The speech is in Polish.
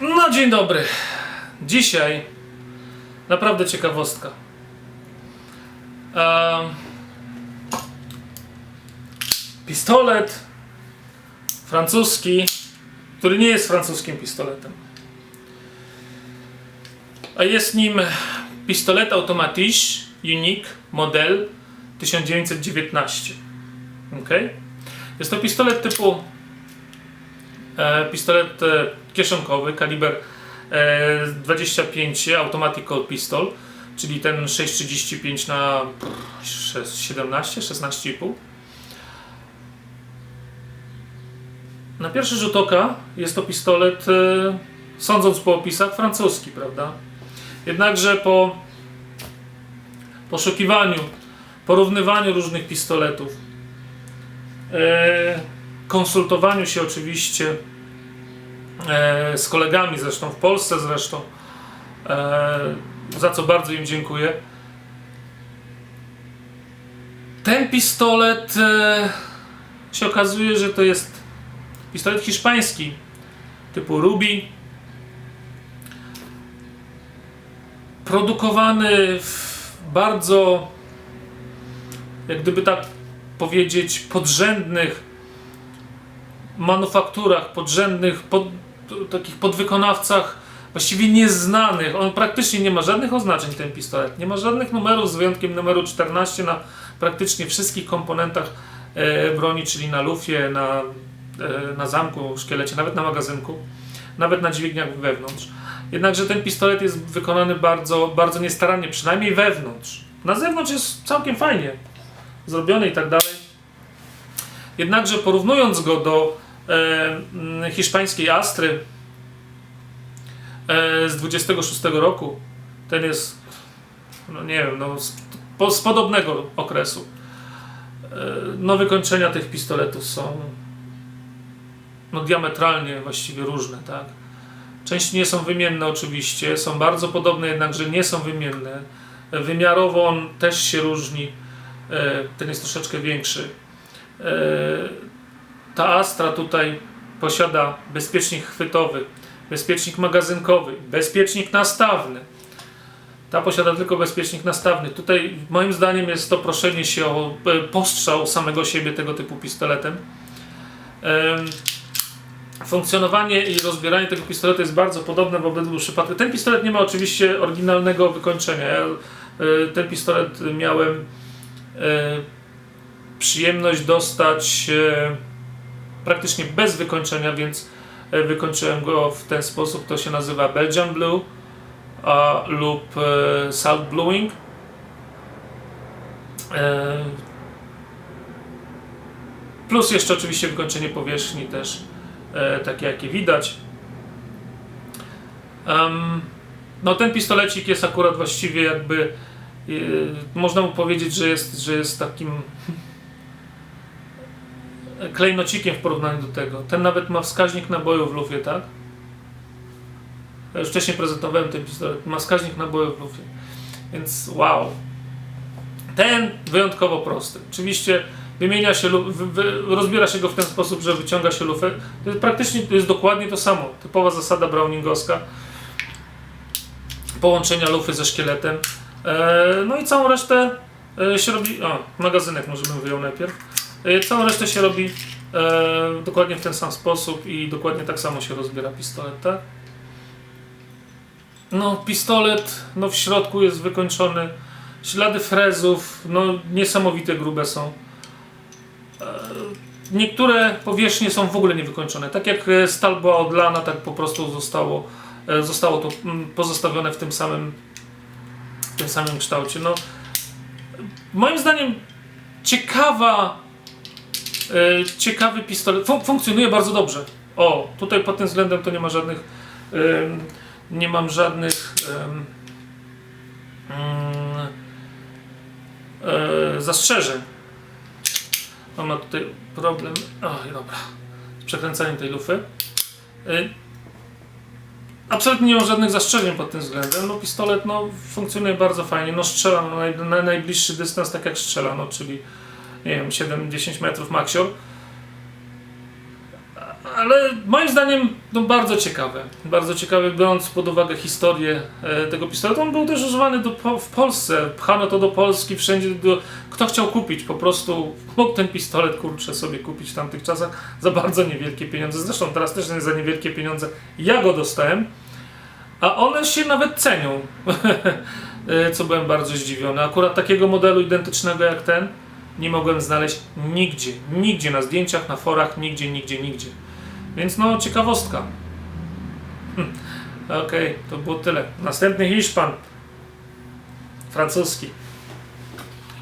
No dzień dobry. Dzisiaj naprawdę ciekawostka. Em, pistolet francuski, który nie jest francuskim pistoletem. A jest nim pistolet automatique Unique model 1919. Ok? Jest to pistolet typu pistolet e, kieszonkowy, kaliber e, 25 Automatic Cold Pistol, czyli ten 6,35 na pff, 6, 17, 16,5. Na pierwszy rzut oka jest to pistolet, e, sądząc po opisach, francuski, prawda? Jednakże po poszukiwaniu, porównywaniu różnych pistoletów, e, konsultowaniu się oczywiście e, z kolegami, zresztą w Polsce zresztą, e, za co bardzo im dziękuję. Ten pistolet e, się okazuje, że to jest pistolet hiszpański typu Ruby. Produkowany w bardzo, jak gdyby tak powiedzieć, podrzędnych manufakturach, podrzędnych, pod, takich podwykonawcach właściwie nieznanych. On praktycznie nie ma żadnych oznaczeń, ten pistolet. Nie ma żadnych numerów, z wyjątkiem numeru 14 na praktycznie wszystkich komponentach e, broni, czyli na lufie, na, e, na zamku, szkielecie, nawet na magazynku, nawet na dźwigniach wewnątrz. Jednakże ten pistolet jest wykonany bardzo, bardzo niestarannie, przynajmniej wewnątrz. Na zewnątrz jest całkiem fajnie zrobiony i tak dalej. Jednakże porównując go do hiszpańskiej Astry e, z 26 roku, ten jest, no nie wiem, no, z, po, z podobnego okresu. E, no wykończenia tych pistoletów są no, diametralnie właściwie różne, tak. Części nie są wymienne oczywiście, są bardzo podobne, jednakże nie są wymienne. E, Wymiarowo on też się różni, e, ten jest troszeczkę większy. Ta Astra tutaj posiada bezpiecznik chwytowy, bezpiecznik magazynkowy, bezpiecznik nastawny. Ta posiada tylko bezpiecznik nastawny. Tutaj moim zdaniem jest to proszenie się o e, postrzał samego siebie tego typu pistoletem. Em, Funkcjonowanie i rozbieranie tego pistoletu jest bardzo podobne w obydwu przypadkach. Ten pistolet nie ma oczywiście oryginalnego wykończenia. Ja e, ten pistolet miałem e, przyjemność dostać praktycznie bez wykończenia, więc e, wykończyłem go w ten sposób. To się nazywa Belgian Blue a, lub e, Salt Bluing. E, plus jeszcze oczywiście wykończenie powierzchni też e, takie jakie widać. Em, no ten pistolecik jest akurat właściwie jakby e, można mu powiedzieć, że jest, że jest takim klejnocikiem w porównaniu do tego. Ten nawet ma wskaźnik naboju w lufie, tak? Ja już wcześniej prezentowałem ten pistolet. Ma wskaźnik naboju w lufie. Więc wow. Ten wyjątkowo prosty. Oczywiście wymienia się, rozbiera się go w ten sposób, że wyciąga się lufę. To jest praktycznie to jest dokładnie to samo. Typowa zasada browningowska. Połączenia lufy ze szkieletem. E, no i całą resztę e, się robi. O, magazynek może bym wyjął najpierw. E, całą resztę się robi e, dokładnie w ten sam sposób i dokładnie tak samo się rozbiera pistolet, tak? No, pistolet, no w środku jest wykończony. Ślady frezów, no niesamowite grube są. E, Niektóre powierzchnie są w ogóle niewykończone. Tak jak e, stal była odlana, tak po prostu zostało, e, zostało to mm, pozostawione w tym samym, w tym samym kształcie. No, moim zdaniem ciekawa, ciekawy pistolet. Fun- funkcjonuje bardzo dobrze. O, tutaj pod tym względem to nie ma żadnych, nie mam żadnych mm, e, zastrzeżeń. Mam ma tutaj problem. Oj, dobra. Z przekręcaniem tej lufy. Y, Absolutnie nie mam żadnych zastrzeżeń pod tym względem. No pistolet no, funkcjonuje bardzo fajnie. No strzela na, na najbliższy dystans tak jak strzela, no czyli nie wiem, 7-10 metrów maksior. Ale moim zdaniem no, bardzo ciekawe. Bardzo ciekawe, biorąc pod uwagę historię e, tego pistoletu. On był też używany do, po, w Polsce. Pchano to do Polski, wszędzie. Do, kto chciał kupić, po prostu mógł ten pistolet kurczę sobie kupić w tamtych czasach za bardzo niewielkie pieniądze. Zresztą teraz też nie za niewielkie pieniądze. Ja go dostałem, a one się nawet cenią. E, Co byłem bardzo zdziwiony. Akurat takiego modelu identycznego jak ten nie mogłem znaleźć nigdzie. Nigdzie na zdjęciach, na forach, nigdzie, nigdzie, nigdzie. Więc no, ciekawostka. Hm. Okej, to było tyle. Następny Hiszpan. Francuski.